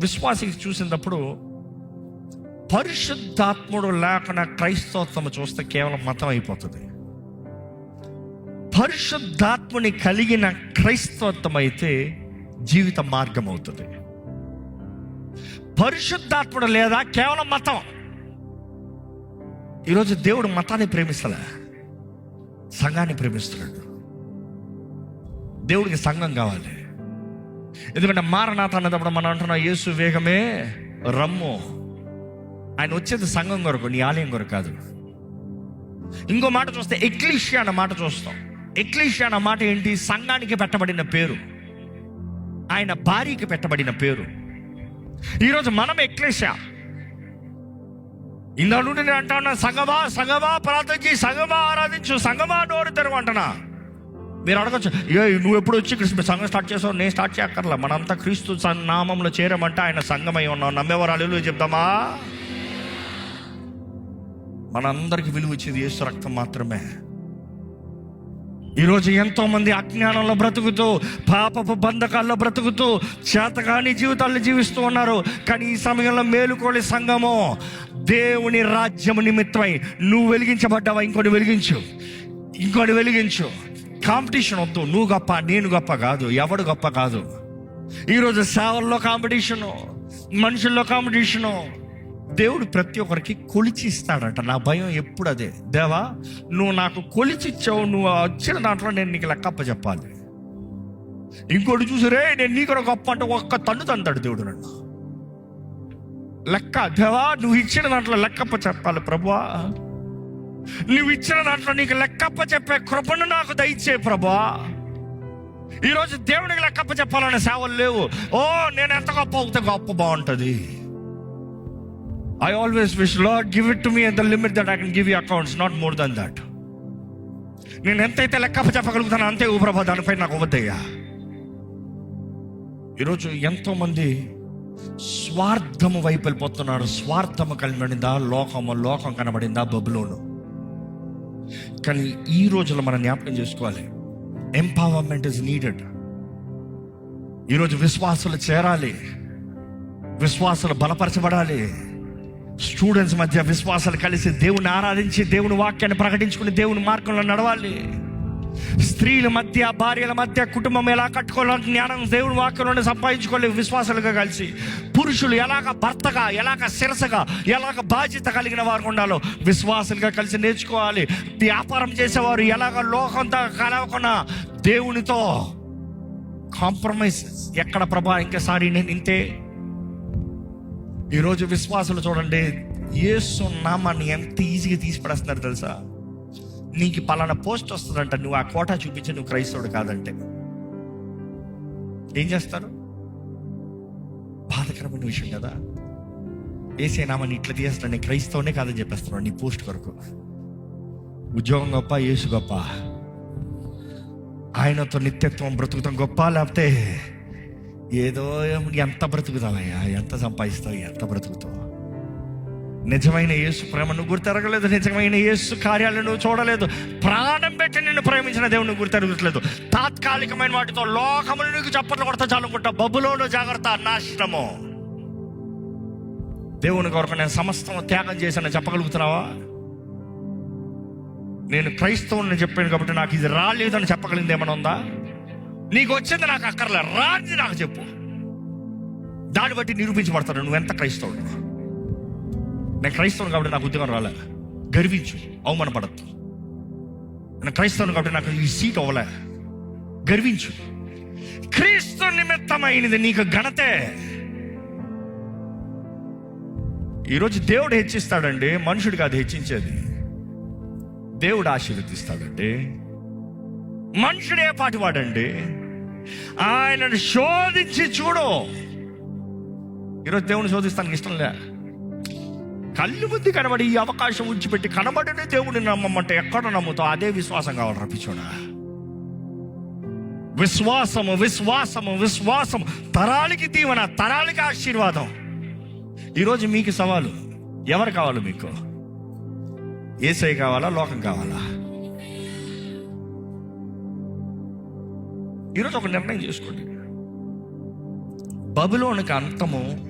విశ్వాసికి చూసినప్పుడు పరిశుద్ధాత్ముడు లేకుండా క్రైస్తవత్వం చూస్తే కేవలం మతం అయిపోతుంది. పరిశుద్ధాత్ముని కలిగిన క్రైస్తవత్వం అయితే జీవిత మార్గం అవుతుంది. పరిశుద్ధాత్ముడు లేదా కేవలం మతం. ఈరోజు దేవుడు మతాన్ని ప్రేమిస్తలే. సంఘాన్ని ప్రేమిస్తున్నాడు. దేవుడికి సంఘం కావాలి. ఎందుకంటే మారనాథ అన్నప్పుడు మనం అంటున్నాం యేసు వేగమే రమ్ము. ఆయన వచ్చేది సంఘం కొరకు నీ ఆలయం కొరకు కాదు. ఇంకో మాట చూస్తే ఎక్లీషియా అన్న మాట చూస్తాం. ఎక్లీషియా అన్న మాట ఏంటి? సంఘానికి పెట్టబడిన పేరు. ఆయన భార్యకి పెట్టబడిన పేరు. ఈరోజు మనం ఎక్లీషియా. ఇందా నుండి నేను అంటా ఉన్నా సంగమా సంగమా ప్రార్థించి సంగమా ఆరాధించు సంగమా నోరు తెరవు అంటున్నా. మీరు అడగచ్చు. ఏ నువ్వు ఎప్పుడు వచ్చి క్రిస్మస్ సంఘం స్టార్ట్ చేసావు? నేను స్టార్ట్ చేయక్కర్లా. మనంతా క్రీస్తు నామంలో చేరమంటే ఆయన సంఘమై ఉన్నాం. నమ్మేవారు అల్లు చెప్తామా మనందరికి విలువ ఇచ్చేది యేసు రక్తం మాత్రమే. ఈరోజు ఎంతోమంది అజ్ఞానంలో బ్రతుకుతూ పాపపు బంధకాల్లో బ్రతుకుతూ చేతగాని జీవితాల్లో జీవిస్తూ ఉన్నారు. కానీ ఈ సమయంలో మేలుకోలే సంఘము. దేవుని రాజ్యము నిమిత్తమై నువ్వు వెలిగించబడ్డావా? ఇంకోటి వెలిగించు. ఇంకోటి వెలిగించు. కాంపిటీషన్ వద్దు. నువ్వు గొప్ప నేను గొప్ప కాదు. ఎవడు గొప్ప కాదు. ఈరోజు సేవల్లో కాంపిటీషను మనుషుల్లో కాంపిటీషను. దేవుడు ప్రతి ఒక్కరికి కొలిచి ఇస్తాడంట నా భయం ఎప్పుడు అదే. దేవా నువ్వు నాకు కొలిచి ఇచ్చావు నువ్వు వచ్చిన దాంట్లో నేను నీకు లెక్కప్ప చెప్పాలి ఇంకోటి చూసిరే నేను నీ కూడా గొప్ప అంటే ఒక్క తన్ను తంతాడు దేవుడు నన్ను. లెక్క. దేవా నువ్వు ఇచ్చిన దాంట్లో లెక్కప్ప చెప్పాలి ప్రభువా. నువ్వు ఇచ్చిన దాంట్లో నీకు లెక్కప్ప చెప్పే కృపను నాకు దయచే ప్రభా. ఈరోజు దేవునికి లెక్కప్ప చెప్పాలనే సేవలు లేవు. ఓ నేను ఎంత గొప్ప అవుతే గొప్ప బాగుంటుంది. I always wish lord give it to me at the limit that I can give you accounts not more than that నేను ఎంతైతే లెక్కప్ప చెప్పగలుగుతానో అంతే ఓ ప్రభా దానిపై నాకు వద్దయ్యా ఈరోజు ఎంతో మంది స్వార్థము వైపు వెళ్ళిపోతున్నారు. స్వార్థము కనబడిందా లోకము లోకం కనబడిందా? బబులోను. కానీ ఈ రోజులో మనం జ్ఞాపకం చేసుకోవాలి. ఎంపవర్మెంట్ ఇస్ నీడెడ్ ఈరోజు విశ్వాసులు చేరాలి. విశ్వాసులు బలపరచబడాలి. స్టూడెంట్స్ మధ్య విశ్వాసాలు కలిసి దేవుని ఆరాధించి దేవుని వాక్యాన్ని ప్రకటించుకుని దేవుని మార్గంలో నడవాలి. స్త్రీల మధ్య భార్యల మధ్య కుటుంబం ఎలా కట్టుకోవాలని జ్ఞానం దేవుని వాక్యంలోనే సంపాదించుకోలేదు విశ్వాసాలుగా కలిసి. పురుషులు ఎలాగ భర్తగా ఎలాగ శిరసగా ఎలాగ బాధ్యత కలిగిన వారు ఉండాలో విశ్వాసులుగా కలిసి నేర్చుకోవాలి. వ్యాపారం చేసేవారు ఎలాగ లోకంతో కలవకుండా దేవునితో కాంప్రమైజ్ ఎక్కడ ప్రభా ఇంకసారి నేను ఇంతే. ఈరోజు విశ్వాసులు చూడండి ఏసు నామాన్ని ఎంత ఈజీగా తీసిపడేస్తున్నారు తెలుసా? నీకు పలానా పోస్ట్ వస్తుందంట. నువ్వు ఆ కోటా చూపించి నువ్వు క్రైస్తవుడు కాదంటే. ఏం చేస్తారు? బాధకరమైన విషయం కదా. ఏసే నామాన్ని ఇట్లా తీసేస్తాను నేను క్రైస్తవునే కాదని చెప్పేస్తున్నాడు నీ పోస్ట్ కొరకు. ఉద్యోగం గొప్ప యేసు గొప్ప. ఆయనతో నిత్యత్వం బ్రతుకుతాం గొప్ప లేకపోతే ఏదో ఎంత బ్రతుకుతావయ్యా? ఎంత సంపాదిస్తావు? ఎంత బ్రతుకుతావు? నిజమైన యేసు ప్రేమ నువ్వు గుర్తెరగలేదు నిజమైన యేసు కార్యాలను నువ్వు చూడలేదు. ప్రాణం పెట్టి నిన్ను ప్రేమించిన దేవుని గుర్తెరగట్లేదు. తాత్కాలికమైన వాటితో లోకములు నీకు చప్పట్లు కొడతా చాలనుకుంటా బబులోను జాగ్రత్త నాశనము. దేవుని కొరకు నేను సమస్తం త్యాగం చేశాను చెప్పగలుగుతున్నావా? నేను క్రైస్తవుని చెప్పాను కాబట్టి నాకు ఇది రాలేదని చెప్పగలిగింది ఏమైనా ఉందా? నీకు వచ్చింది నాకు అక్కర్లే రాని నాకు చెప్పు. దాన్ని బట్టి నిరూపించబడతాడు నువ్వు ఎంత క్రైస్తవుడు నేను క్రైస్తవుని కాబట్టి నాకు ఉద్యోగం రాలే. గర్వించు అవమానపడద్దు. నేను క్రైస్తవుని కాబట్టి నాకు ఈ సీట్ అవ్వలే గర్వించు. క్రీస్తు నిమిత్తమైనది నీకు ఘనతే. ఈరోజు దేవుడు హెచ్చిస్తాడండి మనుషుడు కాదు హెచ్చించేది. దేవుడు ఆశీర్వదిస్తాడండి. మనుషుడే పాటివాడండి. ఆయనను శోధించి చూడు. ఈరోజు దేవుని శోధిస్తానికి ఇష్టం లే. కళ్ళు బుద్ధి కనబడి ఈ అవకాశం ఉంచిపెట్టి కనబడిన దేవుడిని నమ్మమంటే ఎక్కడ నమ్ముతావు? అదే విశ్వాసం కావాలి రప్పించోడా విశ్వాసము విశ్వాసము విశ్వాసం తరాలకి దీవెన తరాలకి ఆశీర్వాదం. ఈరోజు మీకు సవాలు. ఎవరు కావాలి మీకు? ఏసై కావాలా లోకం కావాలా? ఈరోజు ఒక నిర్ణయం చేసుకోండి. బబులోనికి అంతము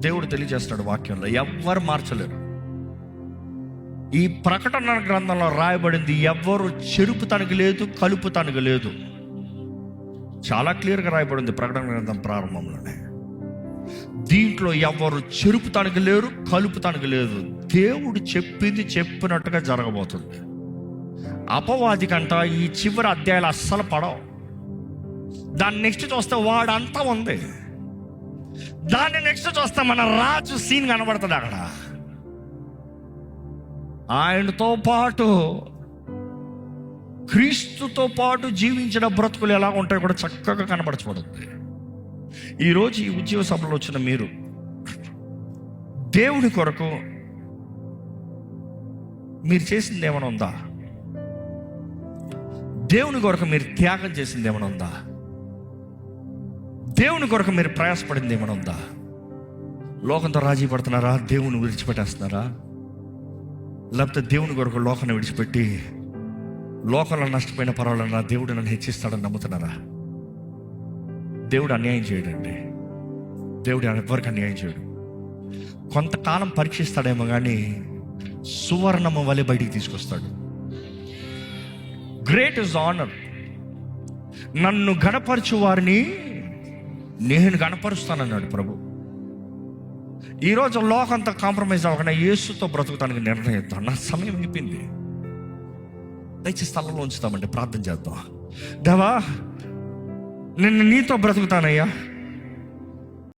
దేవుడు తెలియజేస్తాడు వాక్యంలో ఎవ్వరు మార్చలేరు. ఈ ప్రకటన గ్రంథంలో రాయబడింది ఎవ్వరు చెరుపు తనకు లేదు కలుపు తనకు లేదు. చాలా క్లియర్గా రాయబడింది ప్రకటన గ్రంథం ప్రారంభంలోనే. దీంట్లో ఎవరు చెరుపుతానికి లేరు కలుపు తనకు లేదు. దేవుడు చెప్పింది చెప్పినట్టుగా జరగబోతుంది. అపవాది కంట ఈ చివరి అధ్యాయాలు అస్సలు పడవు. దాన్ని నెక్స్ట్ చూస్తే వాడంతా ఉంది. దాన్ని నెక్స్ట్ చూస్తాం. మన రాజు సీన్ కనబడుతుంది అక్కడ. ఆయనతో పాటు క్రీస్తుతో పాటు జీవించిన బ్రతుకులు ఎలా ఉంటాయో కూడా చక్కగా కనబడచబడుతుంది. ఈరోజు ఈ ఉద్యోగ సభలో వచ్చిన మీరు దేవుని కొరకు మీరు చేసింది ఏమైనా ఉందా? దేవుని కొరకు మీరు త్యాగం చేసింది ఏమైనా ఉందా? దేవుని కొరకు మీరు ప్రయాసపడింది ఏమైనా ఉందా? లోకంతో రాజీ పడుతున్నారా? దేవుని విడిచిపెట్టేస్తున్నారా? లేకపోతే దేవుని కొరకు లోకాన్ని విడిచిపెట్టి లోకంలో నష్టపోయిన పర్వాలన్నా దేవుడు నన్ను హెచ్చిస్తాడని నమ్ముతున్నారా? దేవుడు అన్యాయం చేయడండి. దేవుడు ఎవరికి అన్యాయం చేయడు. కొంతకాలం పరీక్షిస్తాడేమో కానీ సువర్ణము వలె బయటికి తీసుకొస్తాడు. గ్రేట్ ఇస్ ఆనర్ నన్ను గణపరచు వారిని నేను కనపరుస్తానన్నాడు ప్రభు. ఈరోజు లోకంతా కాంప్రమైజ్ అవ్వకుండా యేసుతో బ్రతుకుతానికి నిర్ణయిద్దాం నా సమయం అయిపోయింది. దయచేసి స్థలంలో ఉంచుతామండి ప్రార్థన చేద్దాం. దేవా నిన్ను నీతో బ్రతుకుతానయ్యా.